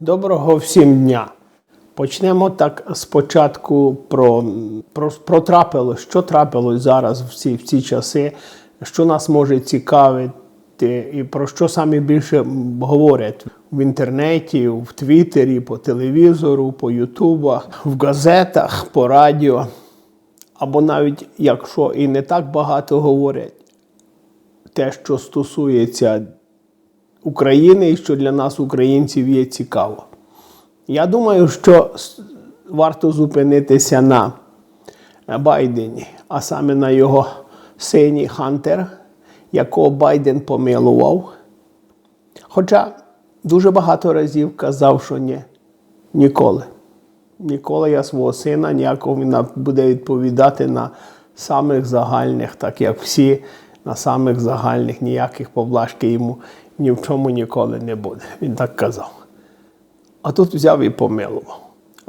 Доброго всім дня. Почнемо так спочатку про, про, про трапилось, що трапилось зараз в ці, в ці часи, що нас може цікавити, і про що самі більше говорять в інтернеті, в Твіттері, по телевізору, по Ютубах, в газетах, по радіо. Або навіть якщо і не так багато говорять, те, що стосується України і що для нас, українців, є цікаво. Я думаю, що варто зупинитися на Байдені, а саме на його сині Хантер, якого Байден помилував. Хоча дуже багато разів казав, що ні, ніколи. Ніколи я свого сина ніякого він буде відповідати на самих загальних, так як всі, на самих загальних ніяких поблажки йому ні в чому ніколи не буде. Він так казав. А тут взяв і помилував.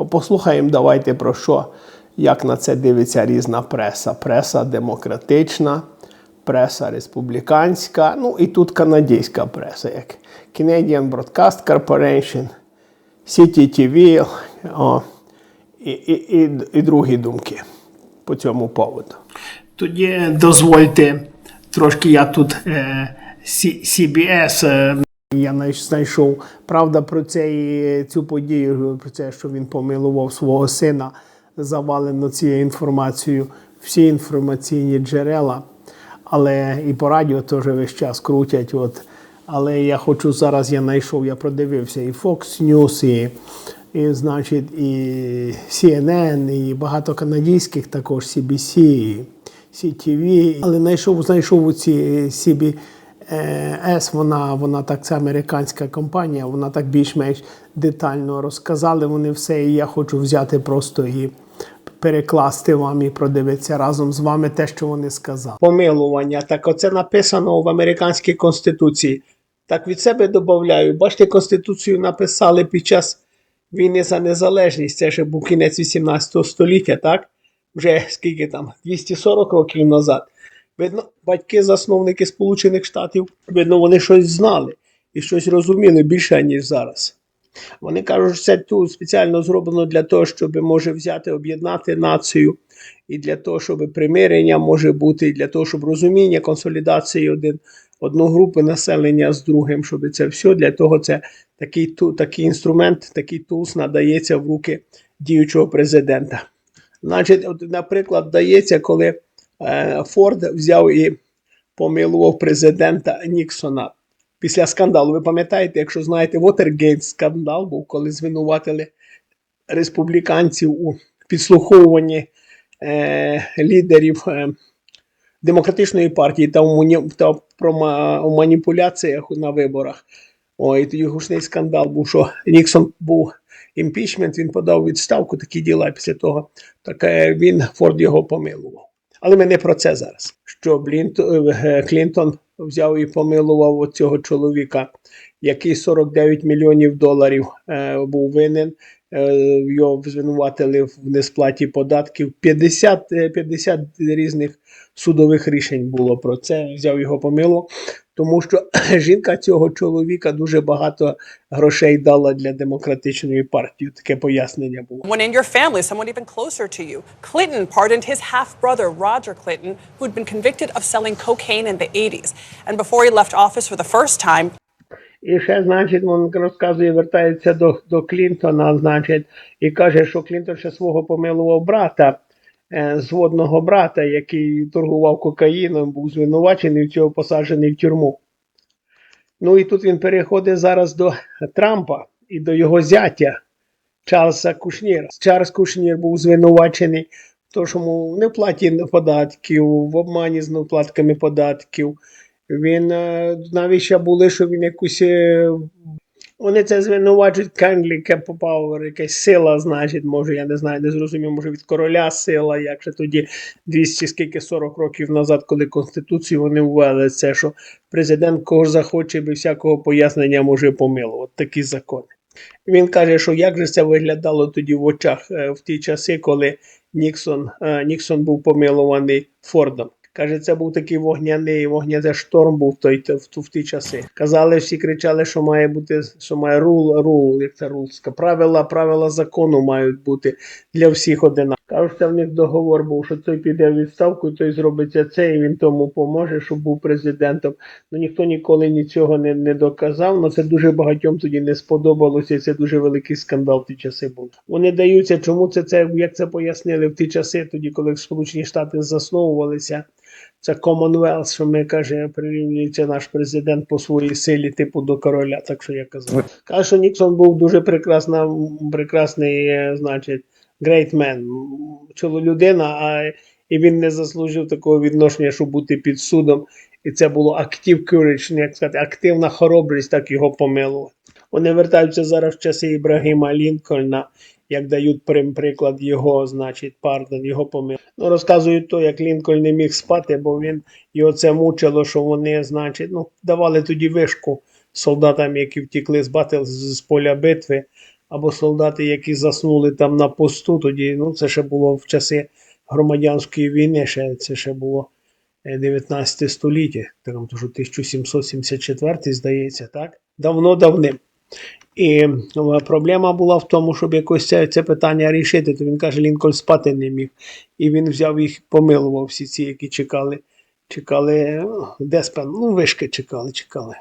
Послухаємо, давайте про що, як на це дивиться різна преса. Преса демократична, преса республіканська, ну і тут канадська преса, як Canadian Broadcast Corporation, CTTV о, і, і, і, і другі думки по цьому поводу. Тоді дозвольте трошки я тут е, CBS е, я знайшов правда про це і цю подію, про це, що він помилував свого сина, завалено цією інформацією. Всі інформаційні джерела, але і по радіо теж весь час крутять. От. Але я хочу зараз, я знайшов, я продивився і Fox News, і, і, значить, і CNN, і багато канадських також CBC, і CTV. Але знайшов, знайшов у ці CB, С, вона, вона так, це американська компанія, вона так більш-менш детально розказали вони все, і я хочу взяти просто і перекласти вам і продивитися разом з вами те, що вони сказали. Помилування, так оце написано в американській конституції. Так від себе додаю. Бачите, конституцію написали під час війни за незалежність. Це ще був кінець 18 століття, так? Вже скільки там? 240 років назад. Видно, батьки, засновники Сполучених Штатів, видно, вони щось знали і щось розуміли більше, ніж зараз. Вони кажуть, що це тут спеціально зроблено для того, щоб може взяти, об'єднати націю, і для того, щоб примирення може бути, і для того, щоб розуміння, консолідації один, одну групи населення з другим, щоб це все для того, це такий, ту- такий інструмент, такий тулс надається в руки діючого президента. Значить, от, наприклад, дається, коли Форд взяв і помилував президента Ніксона після скандалу. Ви пам'ятаєте, якщо знаєте, Watergate скандал був, коли звинуватили республіканців у підслуховуванні е, лідерів е, демократичної партії та, у, та про у маніпуляціях на виборах. Ой, тоді гучний скандал був, що Ніксон був імпічмент, він подав відставку, такі діла. Після того так, е, він Форд його помилував. Але ми не про це зараз. Що Блінт- е, Клінтон взяв і помилував цього чоловіка, який 49 мільйонів доларів е, був винен. Е, його звинуватили в несплаті податків. 50, е, 50 різних судових рішень було про це. Взяв його помилував, тому що жінка цього чоловіка дуже багато грошей дала для демократичної партії. Таке пояснення було. One in your family, someone even closer to you. Clinton pardoned his half brother, Roger Clinton, who had been convicted of selling cocaine in the 80s. And before he left office for the first time, І ще, значить, він розказує, вертається до, до Клінтона, значить, і каже, що Клінтон ще свого помилував брата, зводного брата, який торгував кокаїном, був звинувачений в цього посаджений в тюрму. Ну і тут він переходить зараз до Трампа і до його зятя Чарльза Кушніра. Чарльз Кушнір був звинувачений в тому, що йому не платі податків, в обмані з неплатками податків. Він е, навіть ще були, що він якусь. Вони це звинувачують Кенглі Power, якась сила, значить, може, я не знаю, не зрозумів, може від короля сила, як ще тоді 200 скільки 40 років назад, коли Конституцію вони ввели це, що президент кого захоче без всякого пояснення може помилувати. Такі закони. Він каже, що як же це виглядало тоді в очах е, в ті часи, коли Ніксон, е, Ніксон був помилуваний Фордом. Каже, це був такий вогняний, вогняний шторм був той, в, в ті часи. Казали, всі кричали, що має бути, що має рул, рул, як це рулська. Правила, правила закону мають бути для всіх одинакові. Кажуть, що в них договор був, що той піде в відставку, той зробиться це, і він тому поможе, щоб був президентом. Ну ніхто ніколи нічого не, не доказав. Ну це дуже багатьом тоді не сподобалося, і це дуже великий скандал в ті часи був. Вони даються, чому це, це як це пояснили в ті часи, тоді, коли Сполучені Штати засновувалися. Це Commonwealth, що ми каже, прирівнюється наш президент по своїй силі, типу до короля. Так що я казав. Каже, що Ніксон був дуже прекрасна, прекрасний, е, значить, great man, людина, а і він не заслужив такого відношення, щоб бути під судом. І це було active courage, ну, як сказати, активна хоробрість, так його помилувати. Вони вертаються зараз в часи Ібрагіма Лінкольна, як дають приклад його, значить, пардон, його помилки. Ну, розказують то, як Лінкольн не міг спати, бо він його це мучило, що вони, значить, ну, давали тоді вишку солдатам, які втікли з батл з поля битви, або солдати, які заснули там на посту. Тоді, ну, це ще було в часи громадянської війни, ще, це ще було е, 19 століття, там, що 1774, здається, так? Давно-давним. І е, проблема була в тому, щоб якось це, це питання рішити, то він каже, Лінкольн спати не міг. І він взяв їх, помилував всі ці, які чекали, чекали, ну, деспен, ну, вишки чекали, чекали.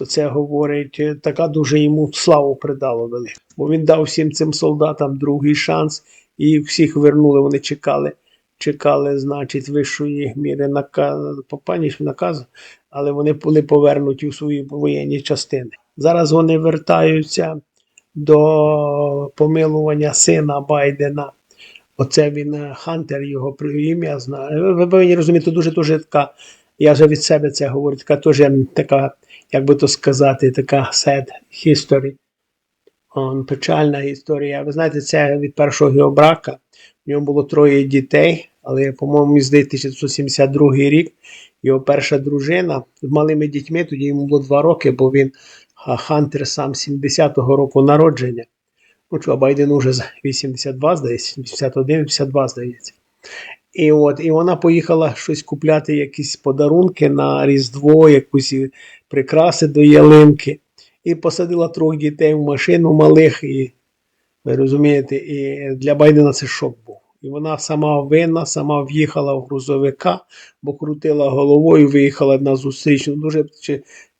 То це говорить, е, така дуже йому славу придало велику. Бо він дав всім цим солдатам другий шанс, і всіх вернули, вони чекали, чекали, значить, вищої міри наказу, попаніш наказу, але вони були повернуті у свої воєнні частини. Зараз вони вертаються до помилування сина Байдена. Оце він е, Хантер, його ім'я знає. Ви повинні розуміти, дуже дуже така. Я вже від себе це говорю, така теж така, як би то сказати, така sad history. Он, печальна історія. Ви знаєте, це від першого його брака. В нього було троє дітей, але, по-моєму, здається, 1972 рік. Його перша дружина з малими дітьми, тоді йому було два роки, бо він Хантер сам 70-го року народження. Ну, що, а Байден уже 82, здається, 81, 82, здається. І от, і вона поїхала щось купляти, якісь подарунки на Різдво, якусь прикраси до ялинки. І посадила трьох дітей в машину малих, і ви розумієте, і для Байдена це шок був. І вона сама винна, сама в'їхала в грузовика, бо крутила головою, виїхала на зустріч. Ну, Дуже,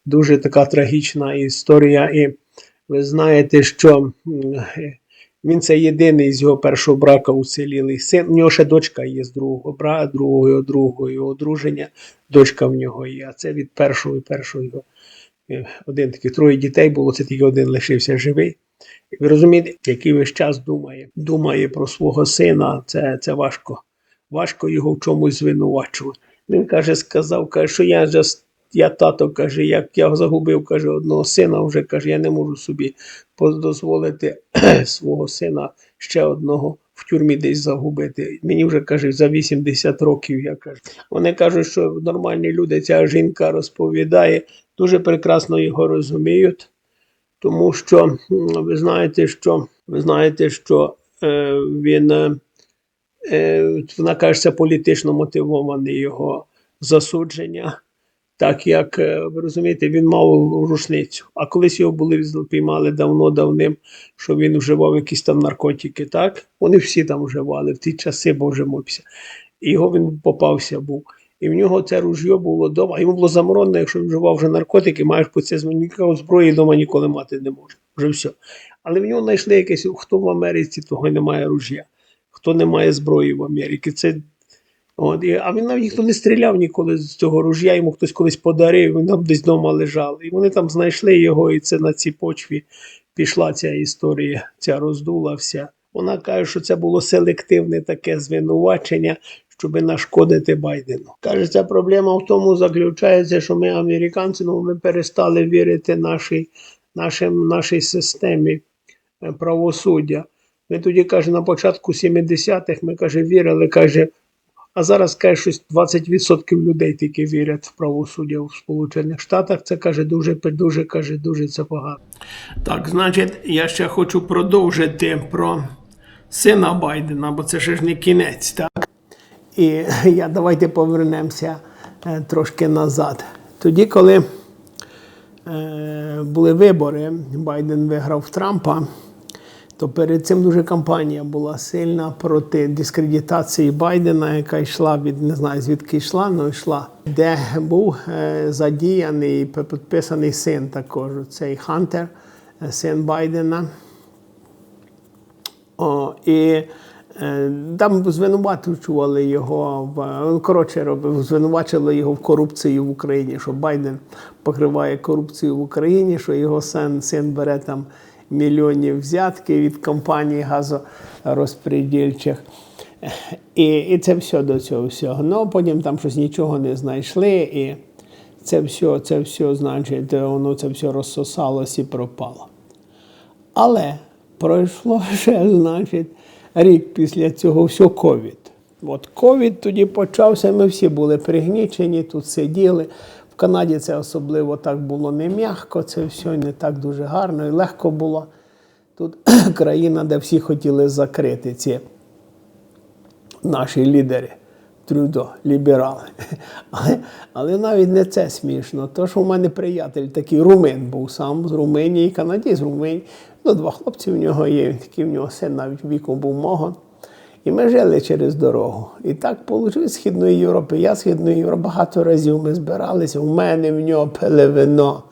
дуже така трагічна історія. І ви знаєте, що він це єдиний з його першого брака уцілілий син. У нього ще дочка є з другого бра, другого, другого його одруження. Дочка в нього є. А це від першого і першого його. е, Один такий троє дітей було, це тільки один лишився живий. І ви розумієте, який весь час думає, думає про свого сина, це, це важко. Важко його в чомусь звинувачувати. Він каже, сказав, каже, що я just, я тато каже, як я загубив каже, одного сина, вже каже, я не можу собі дозволити свого сина ще одного в тюрмі десь загубити. Мені вже каже, за 80 років я кажу. Вони кажуть, що нормальні люди, ця жінка розповідає, дуже прекрасно його розуміють тому що ви знаєте, що ви знаєте, що е, він е, е, вона каже, це політично мотивоване його засудження. Так як е, ви розумієте, він мав рушницю. А колись його були піймали давно-давним, що він вживав якісь там наркотики. Так вони всі там вживали в ті часи, боже мопся. І його він попався був. І в нього це ружьо було вдома. Йому було заморонено, якщо він вживав вже наркотики, маєш по це ніякого зброї вдома ніколи мати не може. Вже все. Але в нього знайшли якесь, хто в Америці, того й немає ружья, хто не має зброї в Америці. Це От, а він навіть ніхто не стріляв ніколи з цього ружя, йому хтось колись подарив, він там десь вдома лежав. І вони там знайшли його, і це на цій почві пішла ця історія, ця роздула вся. Вона каже, що це було селективне таке звинувачення, щоб нашкодити Байдену. Каже, ця проблема в тому заключається, що ми, американці, ну, ми перестали вірити нашій, нашим, нашій системі е, правосуддя. Ми тоді, каже, на початку 70-х ми каже, вірили, каже, а зараз каже, щось 20% людей тільки вірять в правосуддя в Сполучених Штатах. Це каже дуже, дуже каже, дуже це погано. Так, значить, я ще хочу продовжити про сина Байдена, бо це ще ж не кінець, так? І я давайте повернемося е, трошки назад. Тоді, коли е, були вибори, Байден виграв Трампа, то перед цим дуже кампанія була сильна проти дискредитації Байдена, яка йшла від не знаю звідки йшла, але йшла, де був е, задіяний підписаний син також. Цей Хантер, е, син Байдена. О, і е, там звинувачували його в коротше, робив- звинувачили його в корупції в Україні, що Байден покриває корупцію в Україні, що його син, син бере там мільйонів взятки від компаній газорозпредільчих. І, і це все до цього всього. Ну, потім там щось нічого не знайшли, і це все, це все, значить, воно це все розсосалось і пропало. Але пройшло ще, значить, рік після цього все ковід. От ковід тоді почався, ми всі були пригнічені, тут сиділи. Канаді це особливо так було не м'яко, це все не так дуже гарно і легко було. Тут країна, де всі хотіли закрити ці наші лідери. Трюдо, ліберали. Але, але навіть не це смішно. То, що в мене приятель такий румин був сам з Румунії, канадій з Румунії. Ну, два хлопці в нього є, такий в нього син навіть віком був мого. І ми жили через дорогу. І так вийшло з Східної Європи. Я з Східної Європи багато разів ми збиралися. У мене в нього пили вино.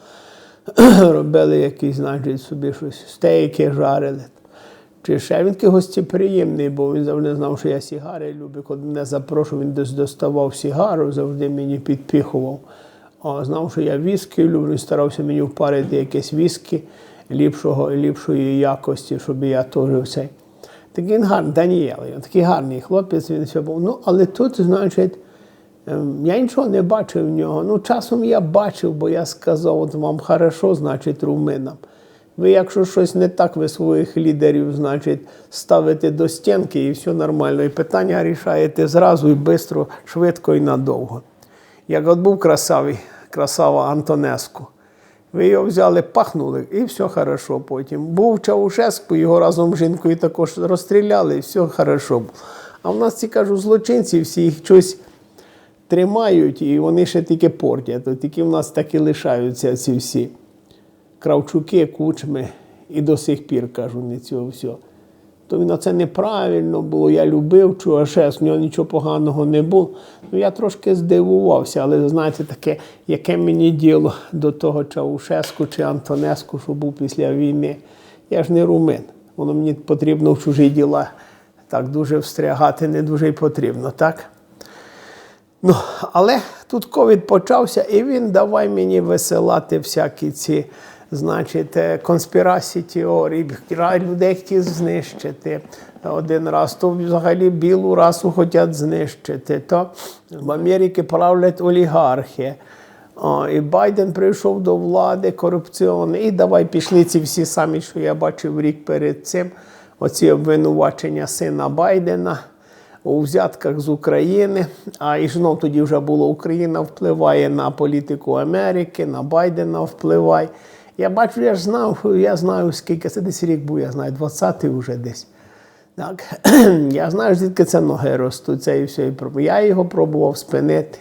Робили якісь, значить, собі щось, стейки жарили. Чи ще він такий гостєприємний, бо він завжди знав, що я сігари люблю. Коли мене запрошував, він десь доставав сігару, завжди мені підпіхував. А знав, що я віскі люблю, він старався мені впарити якесь віскі ліпшого, ліпшої якості, щоб я теж цей. Такий він гарний, Даніел, такий гарний хлопець, він все був. Ну, але тут, значить, ем, я нічого не бачив в нього. Ну, часом я бачив, бо я сказав, от вам хорошо, значить, руминам. Ви, якщо щось не так, ви своїх лідерів, значить, ставите до стінки і все нормально. І питання рішаєте зразу і швидко, швидко і надовго. Як от був красавий, красава Антонеску. Ви його взяли, пахнули, і все хорошо потім. Був Чаушеску, його разом з жінкою також розстріляли, і все хорошо. А в нас ці кажу, злочинці всі їх щось тримають, і вони ще тільки портять. Тільки в нас так і лишаються ці всі. Кравчуки, кучми, і до сих пір кажу, не цього всього. То він це неправильно було. Я любив Чуашес, в нього нічого поганого не було. Ну я трошки здивувався, але знаєте, таке, яке мені діло до того Чаушеску чи Антонеску, що був після війни. Я ж не румин. Воно мені потрібно в чужі діла так дуже встрягати, не дуже й потрібно, так? Ну, але тут ковід почався, і він давай мені висилати всякі ці, значить, е, конспірації теорії, людей хотів знищити один раз, то взагалі білу расу хочуть знищити, то в Америці правлять олігархи. О, і Байден прийшов до влади корупційний, і давай пішли ці всі самі, що я бачив рік перед цим. Оці обвинувачення сина Байдена у взятках з України. А і знов тоді вже було Україна впливає на політику Америки, на Байдена впливає. Я бачу, я ж знав, я знаю, скільки це десь рік був, я знаю, 20-й вже десь. Так. Я знаю, звідки це ноги ростуть, це і все. Я його пробував спинити.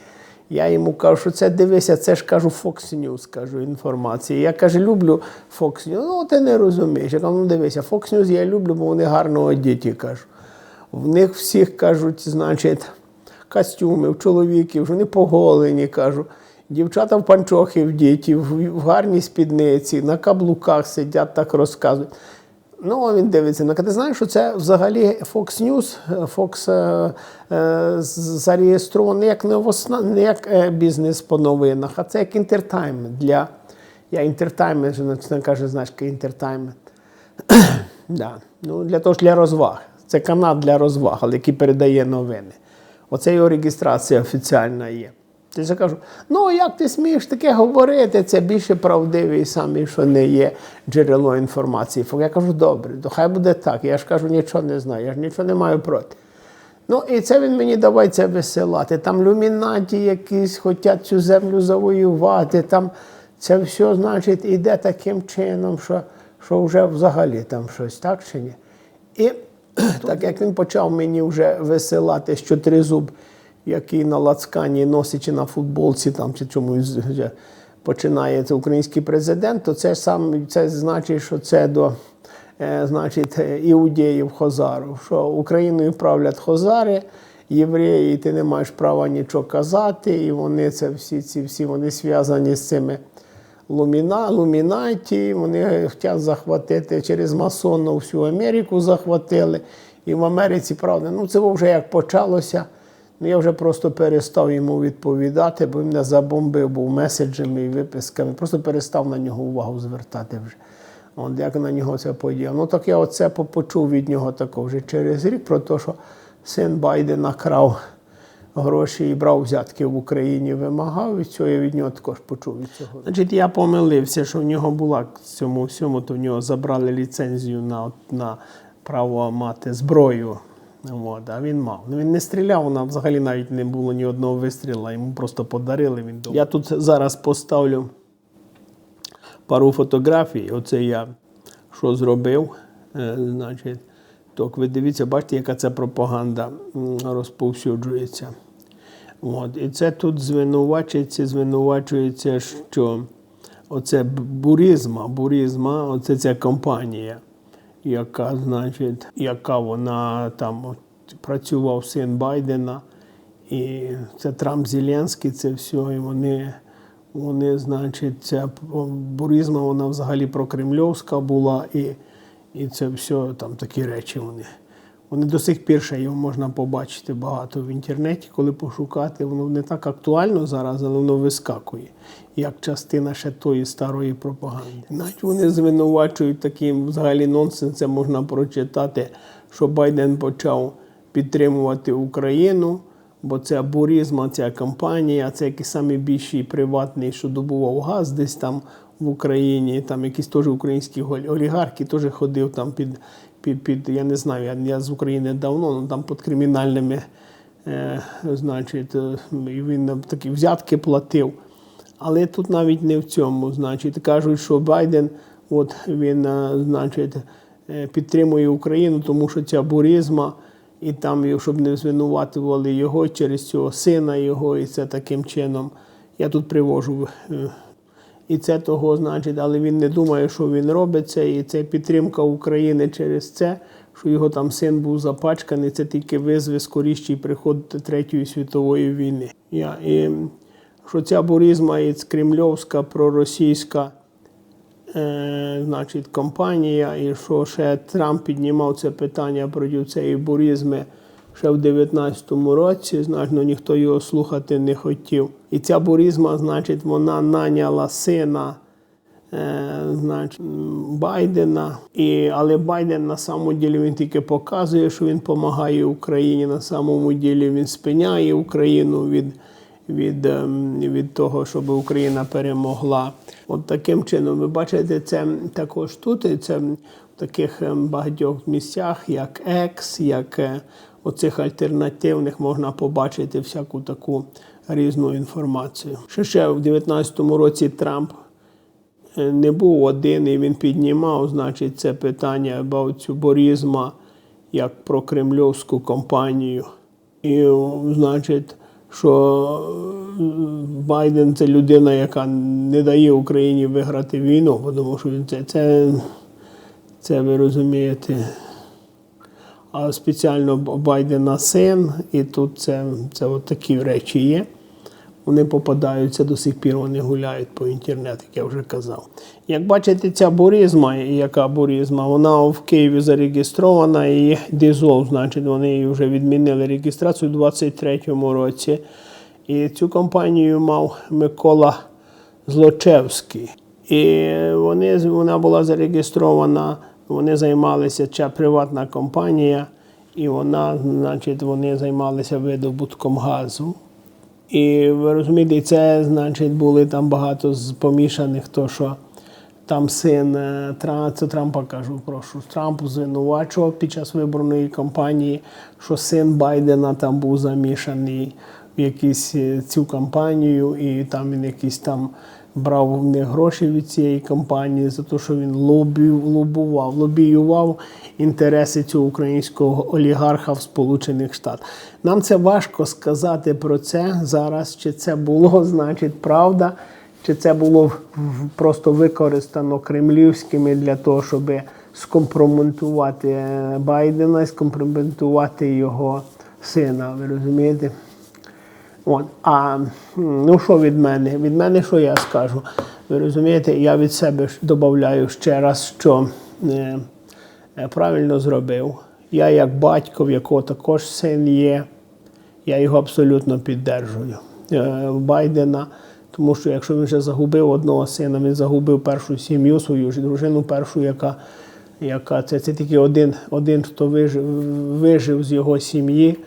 Я йому кажу, що це дивися, це ж кажу Fox News, кажу, інформація. Я каже, люблю Fox News. Ну, ти не розумієш. Я кажу, ну дивися, Fox News я люблю, бо вони гарно одіті, кажу. В них всіх кажуть, значить, костюми, в чоловіків, вони поголені, кажу. Дівчата в панчохи вдіті, в гарній спідниці, на каблуках сидять, так розказують. Ну, він дивиться. Ну, ти знаєш, що це взагалі Fox News, Fox е, е, зареєстрований як новосна, не як е, бізнес по новинах, а це як інтертаймент для. Я інтертаймент, не каже, знаєш, інтертаймент. да. ну, для того ж для розваг. Це канал для розваг, але який передає новини. Оце його реєстрація офіціальна є. Ж кажу, ну як ти смієш таке говорити? Це більше правдивий самі, що не є джерело інформації. Я кажу, добре, то хай буде так. Я ж кажу, нічого не знаю, я ж нічого не маю проти. Ну і це він мені давай це висилати. Там люмінаті якісь хочуть цю землю завоювати. Там це все, значить, іде таким чином, що, що вже взагалі там щось, так чи ні? І Так як він почав мені вже висилати, що тризуб, який на лацкані носить чи на футболці, там чи чомусь вже починається український президент, то це сам це значить, що це до е, значить, іудеїв хозарів, що Україною правлять хозари. Євреї, ти не маєш права нічого казати, і вони це всі ці всі вони зв'язані з цими луміна, лумінаті. Вони хочуть захватити через масонну всю Америку захватили. І в Америці, правда, ну це вже як почалося. Ну, я вже просто перестав йому відповідати, бо він мене забомбив був меседжами і виписками. Просто перестав на нього увагу звертати вже. От як на нього це подіяв. Ну так я оце по- почув від нього такого вже через рік про те, що син Байдена крав гроші і брав взятки в Україні, вимагав від цього, я від нього також почув від цього. Значить, я помилився, що в нього була к цьому всьому, то в нього забрали ліцензію на, на право мати зброю. От, а він мав. Ну він не стріляв, вона взагалі навіть не було ні одного вистріла, йому просто подарили. Він думав. Я тут зараз поставлю пару фотографій. Оце я що зробив. Е, значить, так, ви дивіться, бачите, яка ця пропаганда розповсюджується. От. І це тут звинувачується, звинувачується, що оце б- бурізма, бурізма, оце ця компанія, яка, значить, яка вона там працював син Байдена, і це Трамп Зеленський, це все, і вони. Вони, значить, ця буризма, вона взагалі прокремльовська була, і, і це все там такі речі вони. Вони до сих пір ще його можна побачити багато в інтернеті, коли пошукати. Воно не так актуально зараз, але воно вискакує, як частина ще тої старої пропаганди. Навіть вони звинувачують таким взагалі нонсенсом, можна прочитати, що Байден почав підтримувати Україну. Бо це бурізма, ця компанія, це якийсь самий більший приватний, що добував газ десь там в Україні. Там якісь теж українські олігархи теж ходив там під, під, під я не знаю, я, я з України давно, ну там під кримінальними, е, значить, е, і він такі взятки платив. Але тут навіть не в цьому. Значить, кажуть, що Байден, от він, е, значить, е, підтримує Україну, тому що ця буризма, і там, щоб не звинуватували його через цього сина його, і це таким чином. Я тут привожу. І це того, значить, але він не думає, що він робить це, і це підтримка України через це, що його там син був запачканий, це тільки визве скоріший приход Третьої світової війни. Я, і, що ця буризма і кремльовська проросійська е, значить, компанія, і що ще Трамп піднімав це питання проти цієї буризми ще в 19-му році, значить, ну, ніхто його слухати не хотів. І ця буризма, значить, вона наняла сина. Е, значить, Байдена, і, але Байден на самому ділі він тільки показує, що він допомагає Україні. На самому ділі він спиняє Україну від, від, ем, від того, щоб Україна перемогла. От таким чином, ви бачите, це також тут, це в таких ем, багатьох місцях, як Екс, як е, оцих альтернативних, можна побачити всяку таку різну інформацію. Ще ще в 19-му році Трамп е, не був один, і він піднімав, значить, це питання або цю борізма як про кремльовську компанію. І, значить, що е, Байден це людина, яка не дає Україні виграти війну, тому що це, це, це ви розумієте. Спеціально Байдена син, і тут це, це от такі речі є. Вони попадаються до сих пір, вони гуляють по інтернету, як я вже казав. Як бачите, ця буризма, яка буризма, вона в Києві зареєстрована і дизол, значить, вони її вже відмінили реєстрацію у 23-му році. І цю компанію мав Микола Злочевський. І вони, вона була зареєстрована, вони займалися, ця приватна компанія, і вона, значить, вони займалися видобутком газу. І ви розумієте, це, значить, були там багато з помішаних, то що там син е, це Трампа кажу, прошу. Трамп звинувачував під час виборної кампанії, що син Байдена там був замішаний в якісь е, цю кампанію, і там він якісь там брав них гроші від цієї компанії за те, що він лобі, лобував, лобіював інтереси цього українського олігарха в Сполучених Штатах. Нам це важко сказати про це зараз, чи це було, значить, правда, чи це було просто використано кремлівськими для того, щоб скомпрометувати е, Байдена, і скомпрометувати його сина. Ви розумієте? От. А ну що від мене? Від мене що я скажу? Ви розумієте, я від себе додаю ще раз, що е, е, правильно зробив. Я як батько, в якого також син є, я його абсолютно піддержую. Е, Байдена. Тому що якщо він вже загубив одного сина, він загубив першу сім'ю, свою дружину, першу, яка, яка це, це тільки один, один, хто вижив, вижив з його сім'ї.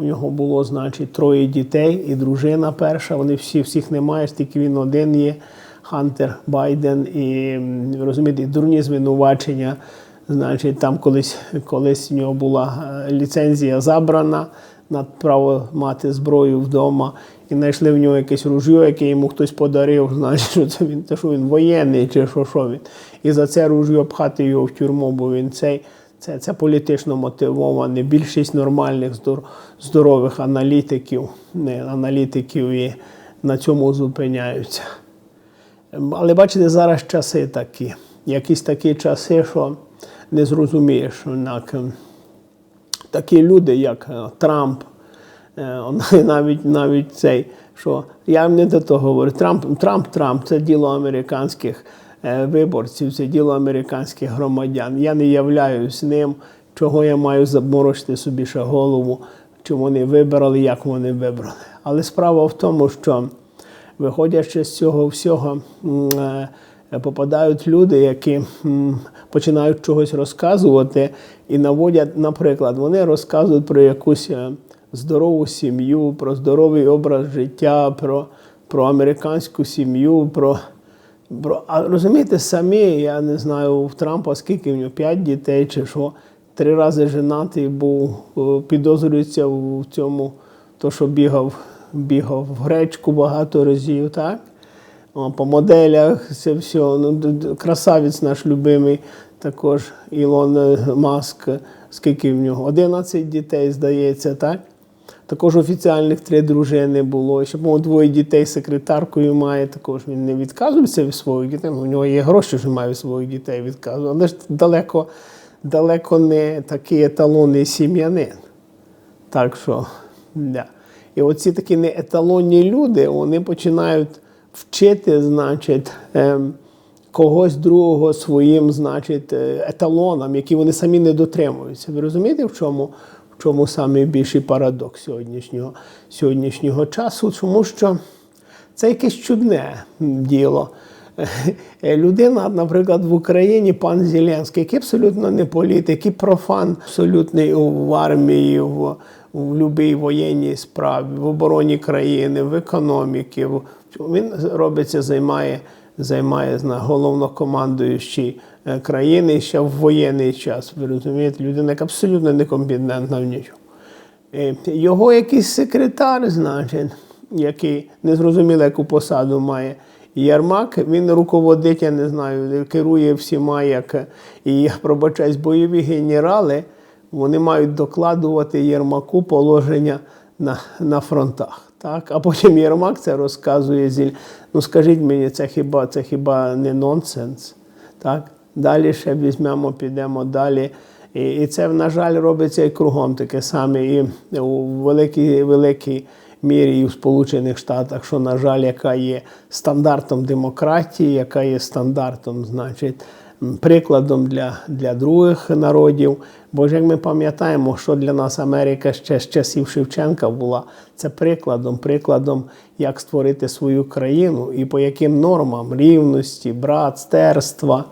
У нього було, значить, троє дітей і дружина перша. Вони всі, всіх немає, тільки він один є. Хантер Байден. І розумієте, і дурні звинувачення. Значить, там колись, колись в нього була е, ліцензія забрана на право мати зброю вдома. І знайшли в нього якесь ружьо, яке йому хтось подарив, значить, що це він, те, що він воєнний чи що, що він. І за це ружьо пхати його в тюрму, бо він цей. Це, це політично мотивоване. Більшість нормальних здорових аналітиків, не, аналітиків і на цьому зупиняються. Але бачите, зараз часи такі. Якісь такі часи, що не зрозумієш. Однак, ем, такі люди, як е, Трамп, е, навіть, навіть цей, що я не до того говорю. Трамп, Трамп, Трамп це діло американських виборців, це діло американських громадян. Я не являюсь ним, чого я маю заморочити собі ще голову, чи вони вибрали, як вони вибрали. Але справа в тому, що виходячи з цього всього, е, попадають люди, які починають чогось розказувати і наводять, наприклад, вони розказують про якусь е, здорову сім'ю, про здоровий образ життя, про, про американську сім'ю, про. А розумієте, самі, я не знаю, у Трампа скільки в нього п'ять дітей чи що, три рази женатий був, е, підозрюється в цьому, то, що бігав, бігав в гречку багато разів, так? По моделях, це все. Ну, красавець наш любимий, також Ілон е, Маск, скільки в нього? 11 дітей, здається, так? Також офіціальних три дружини було. Ще, по-моєму, двоє дітей секретаркою має. Також він не відказується від своїх дітей. У нього є гроші, що має від своїх дітей відказувати. Але ж далеко, далеко не такий еталонний сім'янин. Так що, да. І оці такі нееталонні люди, вони починають вчити, значить, ем, когось другого своїм, значить, е, еталонам, які вони самі не дотримуються. Ви розумієте, в чому, в чому найбільший парадокс сьогоднішнього, сьогоднішнього часу? Тому що це якесь чудне діло. Е, Людина, наприклад, в Україні, пан Зеленський, який абсолютно не політик, який профан абсолютний в армії, в, в будь-якій воєнній справі, в обороні країни, в економіці. Він робиться, займає, займає головнокомандуючий е, країни ще в воєнний час. Ви розумієте, людина яка абсолютно некомпетентна в нічому. Е, Його якийсь секретар, значить, який незрозуміло, яку посаду має. Єрмак, він руководить, я не знаю, керує всіма, як і я пробачаюсь, бойові генерали, вони мають докладувати Єрмаку положення на, на фронтах. Так? А потім Єрмак це розказує зіль. Ну скажіть мені, це хіба, це хіба не нонсенс? Так? Далі ще візьмемо, підемо далі. І, і це, на жаль, робиться і кругом таке саме. І у великій, великій мірі і в Сполучених Штатах, що, на жаль, яка є стандартом демократії, яка є стандартом, значить, прикладом для, для других народів. Бо ж як ми пам'ятаємо, що для нас Америка ще з часів Шевченка була, це прикладом, прикладом, як створити свою країну і по яким нормам рівності, братстерства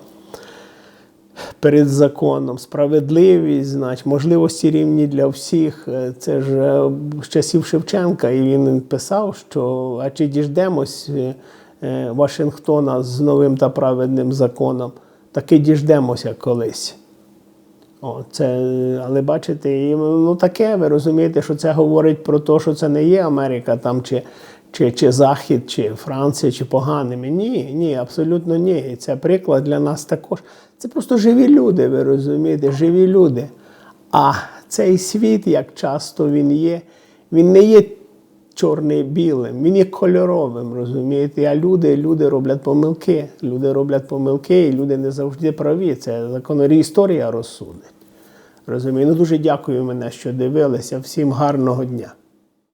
перед законом, справедливість, значить, можливості рівні для всіх. Е, Це ж е, з часів Шевченка, і він писав, що а чи діждемось е, Вашингтона з новим та праведним законом, таки діждемося колись. О, це, але бачите, ну таке, ви розумієте, що це говорить про те, що це не є Америка там, чи, чи, чи Захід, чи Франція, чи поганими. Ні, ні, абсолютно ні. І це приклад для нас також. Це просто живі люди, ви розумієте, живі люди. А цей світ, як часто він є, він не є чорний-білим, він є кольоровим, розумієте? А люди, люди роблять помилки. Люди роблять помилки, і люди не завжди праві. Це законорі історія розсудить. Розумію. Ну дуже дякую мене, що дивилися. Всім гарного дня.